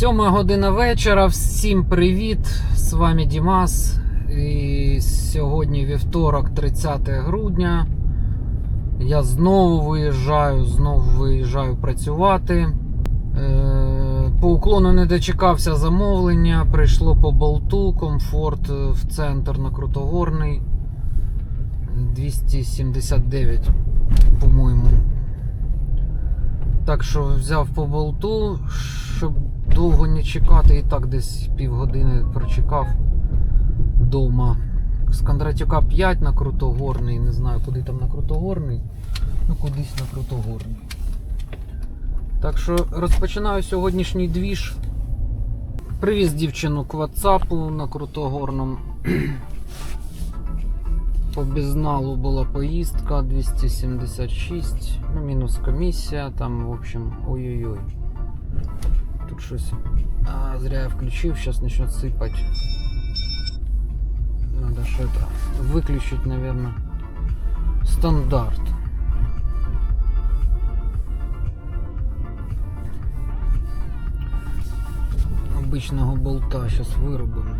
Сьома година вечора. Всім привіт! З вами Дімас. І сьогодні вівторок, 30 грудня. Я знову виїжджаю, знову виїжджаю працювати. Е, По уклону не дочекався замовлення. Прийшло по болту, комфорт в центр на Крутогорний. 279, по-моєму. Так що взяв по болту, щоб довго не чекати, і так десь півгодини прочекав вдома. З Кондратюка 5 на Крутогорний, не знаю куди там на Крутогорний, ну кудись на Крутогорний. Так що розпочинаю сьогоднішній двіж. Привіз дівчину к WhatsApp на Крутогорному. По безналу була поїздка 276, ну мінус комісія, там, в общем, ой-ой-ой Тут щось. А, зря я включив, сейчас начнет сыпать. Надо что-то выключить, наверное. Стандарт. Обычного болта сейчас вырубим.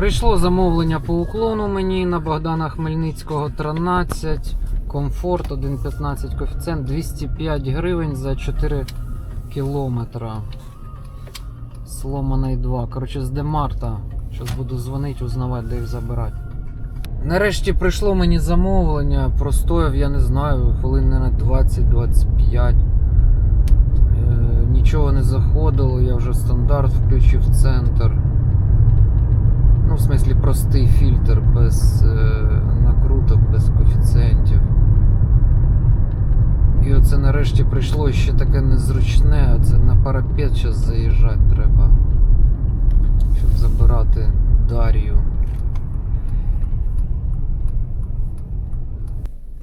Прийшло замовлення по уклону мені на Богдана Хмельницького 13, комфорт 1,15 коефіцієнт 205 гривень за 4 кілометра. Сломаний 2. Коротше, з Демарта. Зараз буду дзвонити, узнавати, де їх забирати. Нарешті прийшло мені замовлення, простояв, я не знаю, хвилин на 20-25. Е, нічого не заходило, я вже стандарт включив центр. Ну, в смислі, простий фільтр без е, накруток, без коефіцієнтів. І оце нарешті прийшло ще таке незручне, оце на парапет зараз заїжджати треба. Щоб забирати Дар'ю.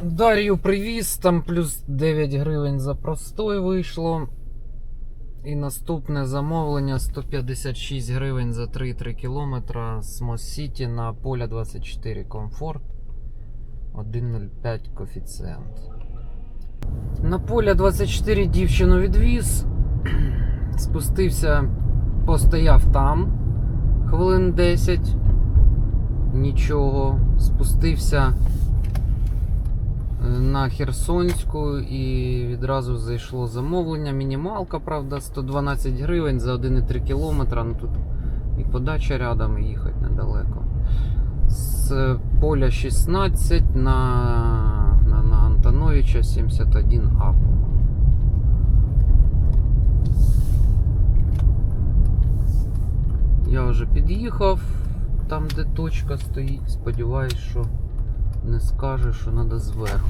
Дар'ю привіз, там плюс 9 гривень за простой вийшло. І наступне замовлення 156 гривень за 3-3 кілометра з Мос-Сіті на поля 24 комфорт 1,05 коефіцієнт. На поля 24 дівчину відвіз. Спустився, постояв там хвилин 10. Нічого. Спустився на Херсонську і відразу зайшло замовлення. Мінімалка, правда, 112 гривень за 1,3 кілометра. Ну тут і подача рядом, і їхати недалеко. З поля 16 на, на, на Антоновича 71А. Я вже під'їхав там, де точка стоїть. Сподіваюсь, що не скаже, що треба зверху.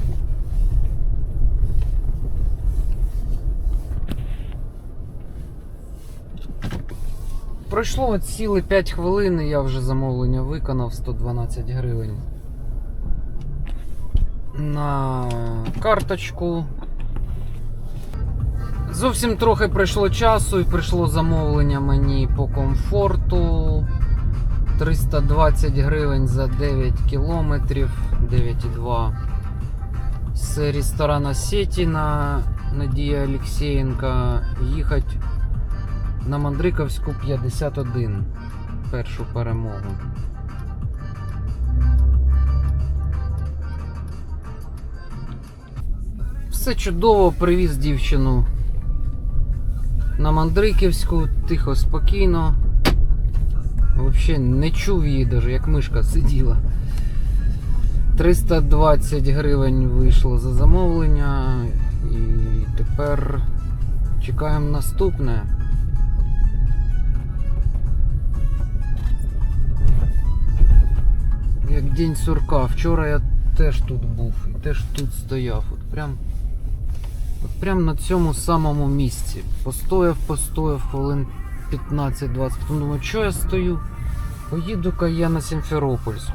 Пройшло от цілі 5 хвилин, і я вже замовлення виконав 112 гривень. На карточку. Зовсім трохи пройшло часу і прийшло замовлення мені по комфорту. 320 гривень за 9 кілометрів 9,2 з ресторана Сетіна Надія Олексєєнка їхати на Мандриковську 51 першу перемогу. Все чудово, привіз дівчину на Мандриківську, тихо, спокійно. Вообще не чув її даже, як мишка сиділа. 320 гривень вийшло за замовлення. І тепер чекаємо наступне. Як день сурка. Вчора я теж тут був і теж тут стояв. От прям, от прям на цьому самому місці. Постояв, постояв хвилин 15-20. Потім думаю, що я стою? Поїду-ка я на Сімферопольську.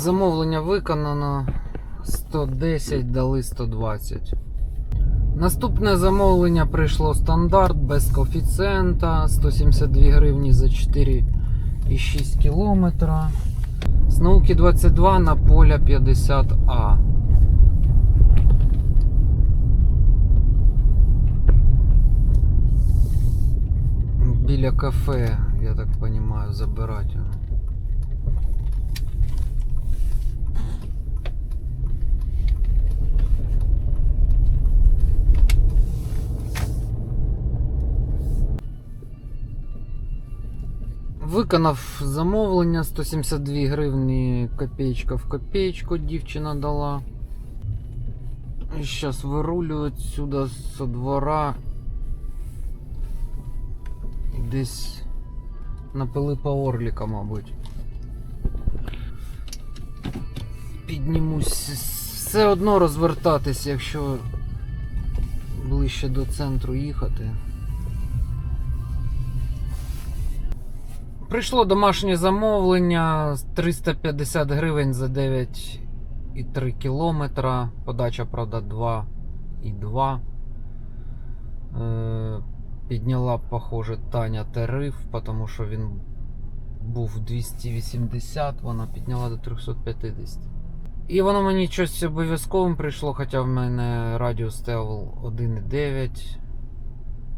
Замовлення виконано. 110 дали 120. Наступне замовлення прийшло стандарт без коефіцієнта 172 гривні за 4,6 кілометра. З науки 22 на поля 50А. Біля кафе, я так розумію, забирати Виконав замовлення 172 гривні копеечка в копеечку дівчина дала. І зараз вирулю отсюда со двора. Десь на Пилипа Орліка, мабуть. Піднімусь. Все одно розвертатись, якщо ближче до центру їхати. Прийшло домашнє замовлення 350 гривень за 9,3 кілометра. Подача, правда, 2,2. Е, Підняла, похоже, Таня тариф, тому що він був 280, вона підняла до 350. І воно мені щось обов'язковим прийшло, хоча в мене радіус стояв 1,9.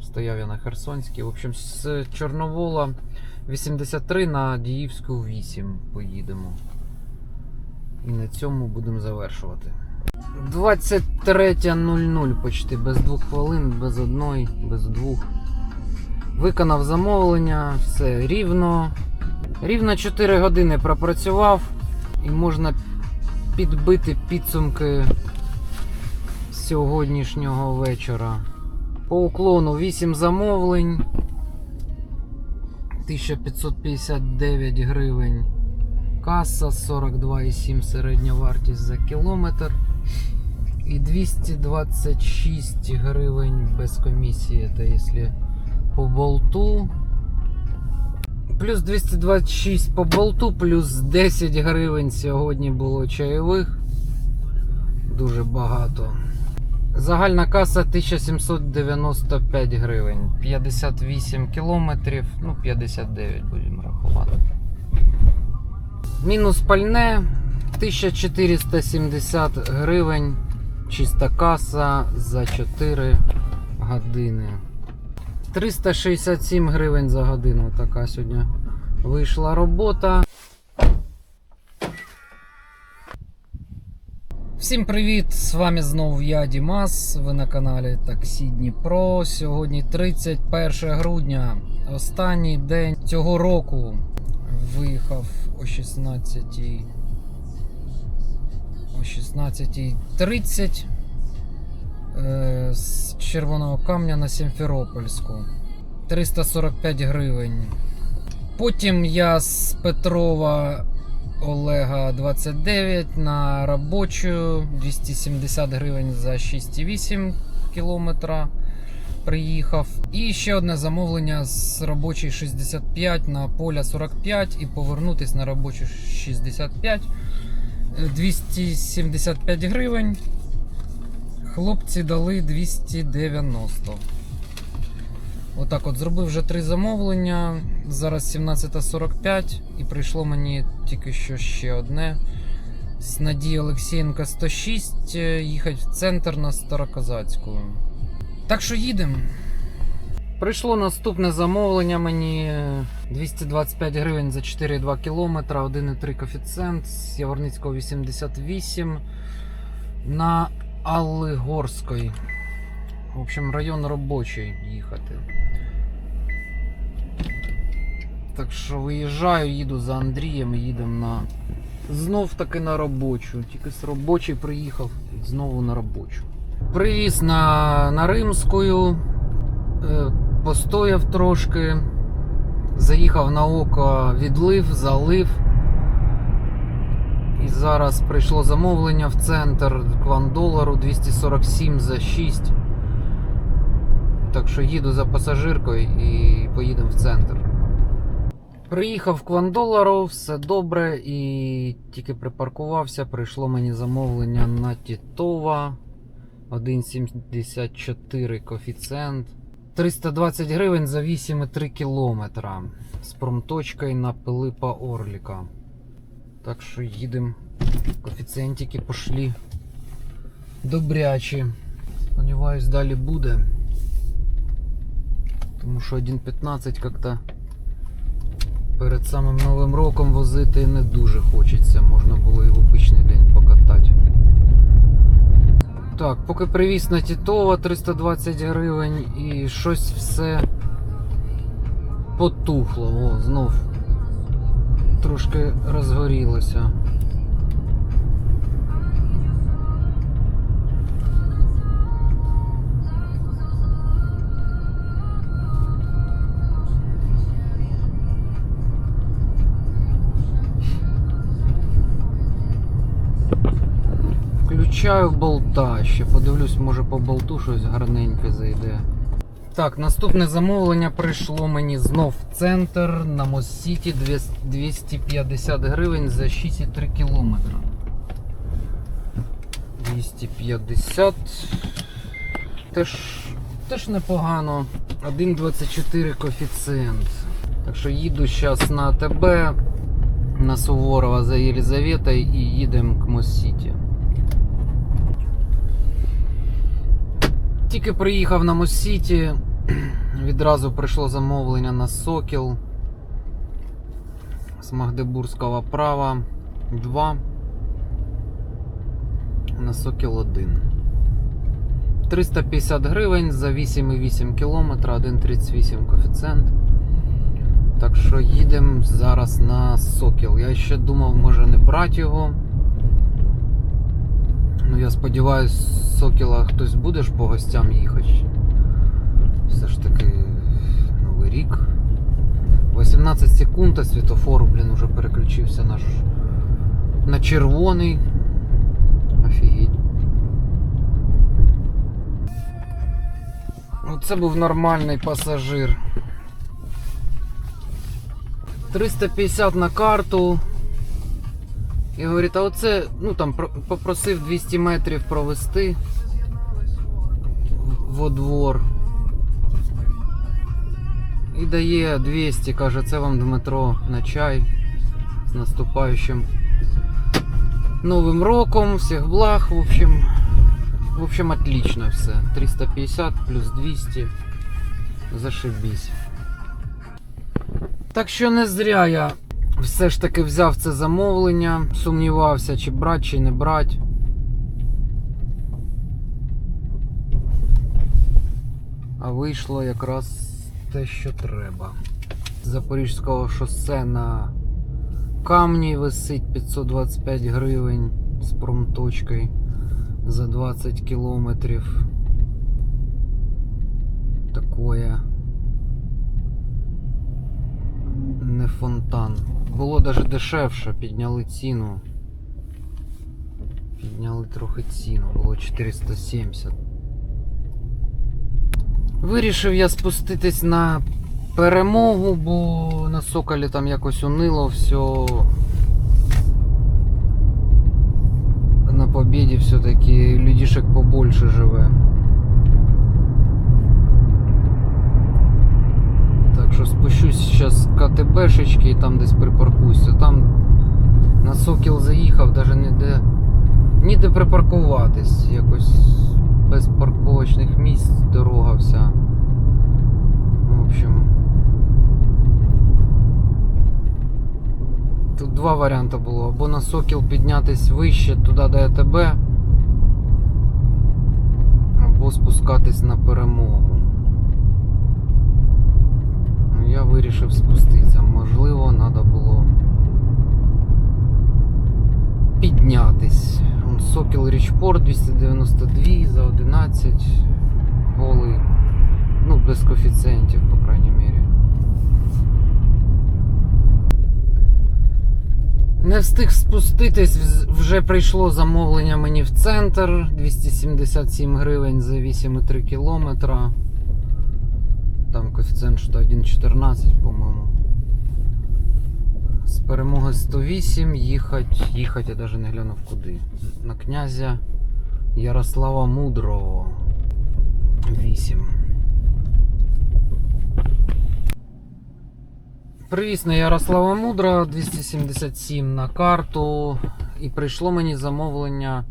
Стояв я на Херсонській. В общем, з Чорновола 83 на Діївську 8 поїдемо. І на цьому будемо завершувати. 23.00 почти без двох хвилин, без одної, без двох. Виконав замовлення, все рівно. Рівно 4 години пропрацював і можна підбити підсумки сьогоднішнього вечора. По уклону 8 замовлень. 1559 гривень. Каса 42,7 середня вартість за кілометр. І 226 гривень без комісії. Це якщо по болту. Плюс 226 по болту, плюс 10 гривень сьогодні було чайових. Дуже багато. Загальна каса 1795 гривень. 58 кілометрів, ну 59 будемо рахувати. Мінус пальне 1470 гривень. Чиста каса за 4 години. 367 гривень за годину. Така сьогодні вийшла робота. Всім привіт! З вами знову я, Дімас. Ви на каналі Таксі Дніпро. Сьогодні 31 грудня, останній день цього року. Виїхав о 16 о 16.30 е, з Червоного камня на Сімферопольську. 345 гривень. Потім я з Петрова Олега 29 на робочу 270 гривень за 6,8 кілометра приїхав. І ще одне замовлення з робочої 65 на поля 45 і повернутись на робочу 65. Е, 275 гривень. Хлопці дали 290. Отак от зробив вже три замовлення. Зараз 17.45 і прийшло мені тільки що ще одне. З Надії Олексієнка 106 е, їхати в центр на Староказацьку. Так що їдемо. Прийшло наступне замовлення мені е, 225 гривень за 4,2 км, 1,3 коефіцієнт з Яворницького 88 на Аллигорської. В общем, район робочий їхати. Так що виїжджаю, їду за Андрієм їдемо на. Знов таки на робочу. Тільки з робочої приїхав знову на робочу. Привіз на, на Римську, е, постояв трошки, заїхав на око, відлив, залив. І зараз прийшло замовлення в центр квандолару 247 за 6. Так що їду за пасажиркою і поїдемо в центр. Приїхав в Квандолару, все добре, і тільки припаркувався, прийшло мені замовлення на Тітова 1,74 коефіцієнт. 320 гривень за 8,3 кілометра з промточкою на Пилипа Орліка. Так що їдемо. Коефіцієнтики пішли добрячі. Сподіваюсь, далі буде. Тому що 1.15 як-то перед самим Новим роком возити не дуже хочеться. Можна було і в обичний день покатати. Так, поки привіз на Тітова 320 гривень і щось все потухло. О, знов трошки розгорілося. Включаю болта, ще подивлюсь, може по болту щось гарненьке зайде. Так, наступне замовлення прийшло мені знов в центр на Моссіті 250 гривень за 6,3 кілометра. 250. Теж, теж непогано. 1,24 коефіцієнт. Так що їду зараз на АТБ, на Суворова за Єлизаветою і їдемо к Моссіті. Тільки приїхав на Моссіті, відразу прийшло замовлення на Сокіл з Магдебурзького права 2 на Сокіл 1. 350 гривень за 8,8 км, 1,38 коефіцієнт. Так що їдемо зараз на Сокіл. Я ще думав, може не брати його. Ну, я сподіваюся, з Сокіла хтось буде ж по гостям їхати. Все ж таки Новий рік. 18 секунд, а світофор, блін, уже переключився на, ж- на червоний. Офігеть. Ну, це був нормальний пасажир. 350 на карту. І говорить, а оце, ну там попросив 200 метрів провести во двор. І дає 200, каже, це вам Дмитро на чай з наступаючим Новим роком, всіх благ, в общем, в общем, отлично все. 350 плюс 200. Зашибісь. Так що не зря я все ж таки взяв це замовлення, сумнівався, чи брати, чи не брати. А вийшло якраз те, що треба. З Запорізького шосе на камні висить 525 гривень з промточкою за 20 кілометрів. Такое. Не фонтан. Було навіть дешевше, підняли ціну. Підняли трохи ціну, було 470. Вирішив я спуститись на перемогу, бо на соколі там якось унило все. На побіді все-таки людішек побольше живе. Так що спущусь зараз КТБшечки і там десь припаркуюся. Там на Сокіл заїхав, навіть ніде, ніде припаркуватись. Якось без парковочних місць дорога вся. В общем. Тут два варіанти було. Або на Сокіл піднятись вище туди до АТБ, або спускатись на перемогу. Я вирішив спуститися. Можливо, треба було піднятись. Вон Сокіл Річпорт 292 за 11 голий. Ну, без коефіцієнтів, по крайній мірі. Не встиг спуститись, вже прийшло замовлення мені в центр 277 гривень за 8,3 кілометра. Там коефіцієнт що 1,14, по-моєму. З перемоги 108 їхать, їхать, я навіть не глянув куди. На князя Ярослава Мудрого 8. Привіз на Ярослава Мудрого 277 на карту. І прийшло мені замовлення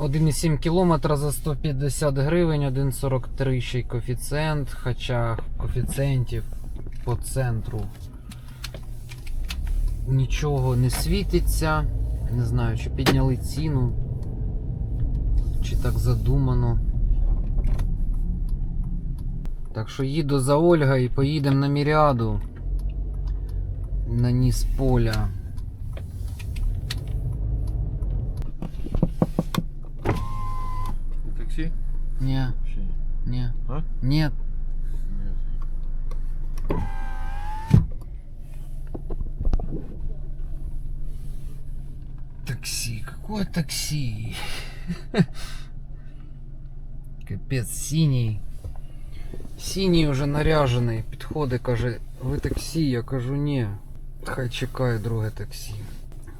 1,7 км за 150 гривень, 1,43 ще й коефіцієнт, хоча коефіцієнтів по центру нічого не світиться. Не знаю, чи підняли ціну, чи так задумано. Так що їду за Ольга і поїдемо на Міріаду на низ поля. Не, Вообще не, А? нет. нет. Такси, какое такси? Капець, синій. Синій уже наряжений. Підходить, каже, ви таксі, я кажу, ні. Хай чекає друге таксі.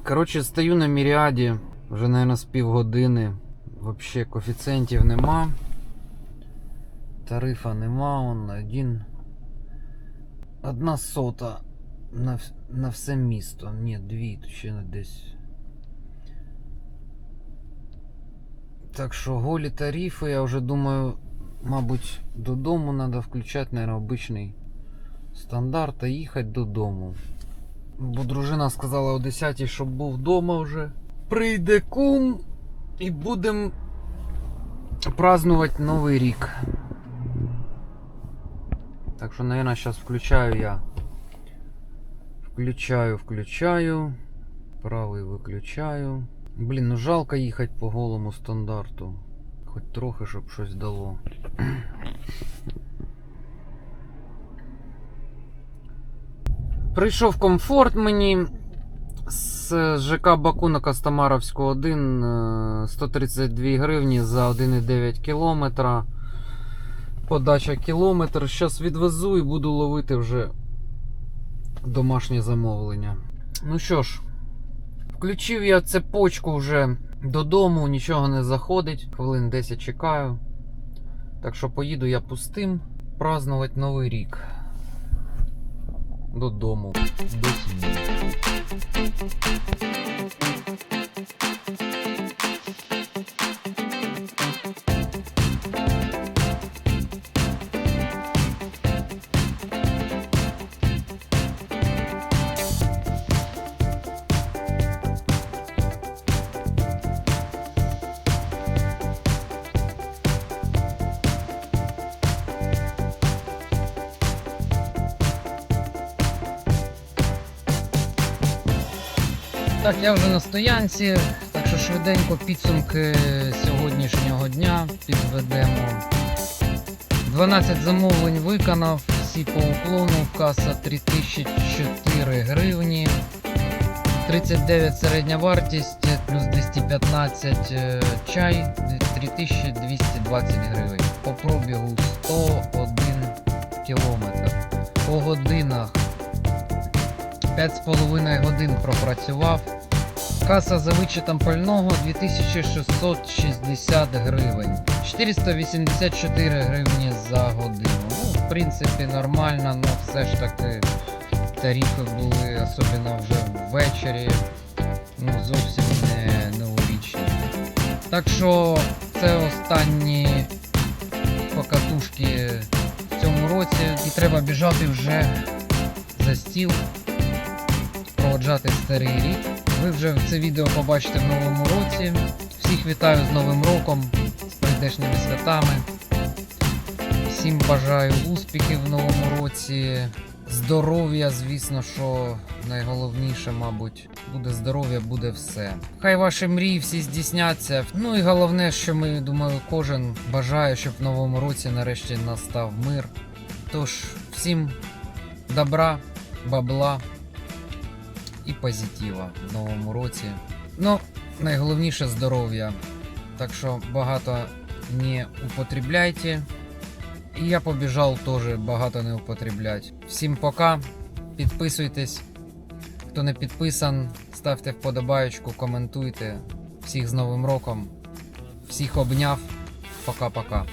Коротше, стою на міріаді, вже, мабуть, з півгодини. Вообще коефіцієнтів нема. Тарифа нема, он один. Одна сота на, на все місто. Ні, дві, тут ще не десь. Так що голі тарифи, я вже думаю, мабуть, додому треба включати, наверное, обичний стандарт та їхати додому. Бо дружина сказала о 10 щоб був вдома вже. Прийде кум і будемо празднувати Новий рік. Так що, наверное, зараз включаю я. Включаю, включаю. Правий виключаю. Блін, ну жалко їхати по голому стандарту. Хоч трохи, щоб щось дало. Прийшов комфорт мені з ЖК Баку на Костомаровську 1 е, 132 гривні за 1,9 кілометра. Подача кілометр. Зараз відвезу і буду ловити вже домашнє замовлення. Ну що ж, включив я цепочку вже додому, нічого не заходить. Хвилин 10 чекаю. Так що поїду я пустим празднувати Новий рік. Додому. До сім'ї. Так, я вже на стоянці, так що швиденько підсумки сьогоднішнього дня підведемо. 12 замовлень виконав, всі по уклону, каса 3004 гривні. 39 середня вартість, плюс 215 е, чай, 3220 гривень. По пробігу 101 кілометр. По годинах 5,5 годин пропрацював. Каса за вичетом пального 2660 гривень. 484 гривні за годину. Ну, в принципі, нормально, але все ж таки тарифи були, особливо вже ввечері. Ну, зовсім не новорічні. Так що це останні покатушки в цьому році. І треба біжати вже за стіл проводжати старий рік. Ви вже це відео побачите в новому році. Всіх вітаю з Новим роком, з прийдешніми святами. Всім бажаю успіхів в новому році. Здоров'я, звісно, що найголовніше, мабуть, буде здоров'я, буде все. Хай ваші мрії всі здійсняться. Ну і головне, що ми думаю, кожен бажає, щоб в новому році нарешті настав мир. Тож, всім добра, бабла і позитива в новому році. Ну, найголовніше здоров'я. Так що багато не употребляйте. І я побіжав теж багато не употреблять. Всім пока. Підписуйтесь, Хто не підписан, ставте вподобаєчку, коментуйте. Всіх з Новим роком. Всіх обняв. Пока-пока.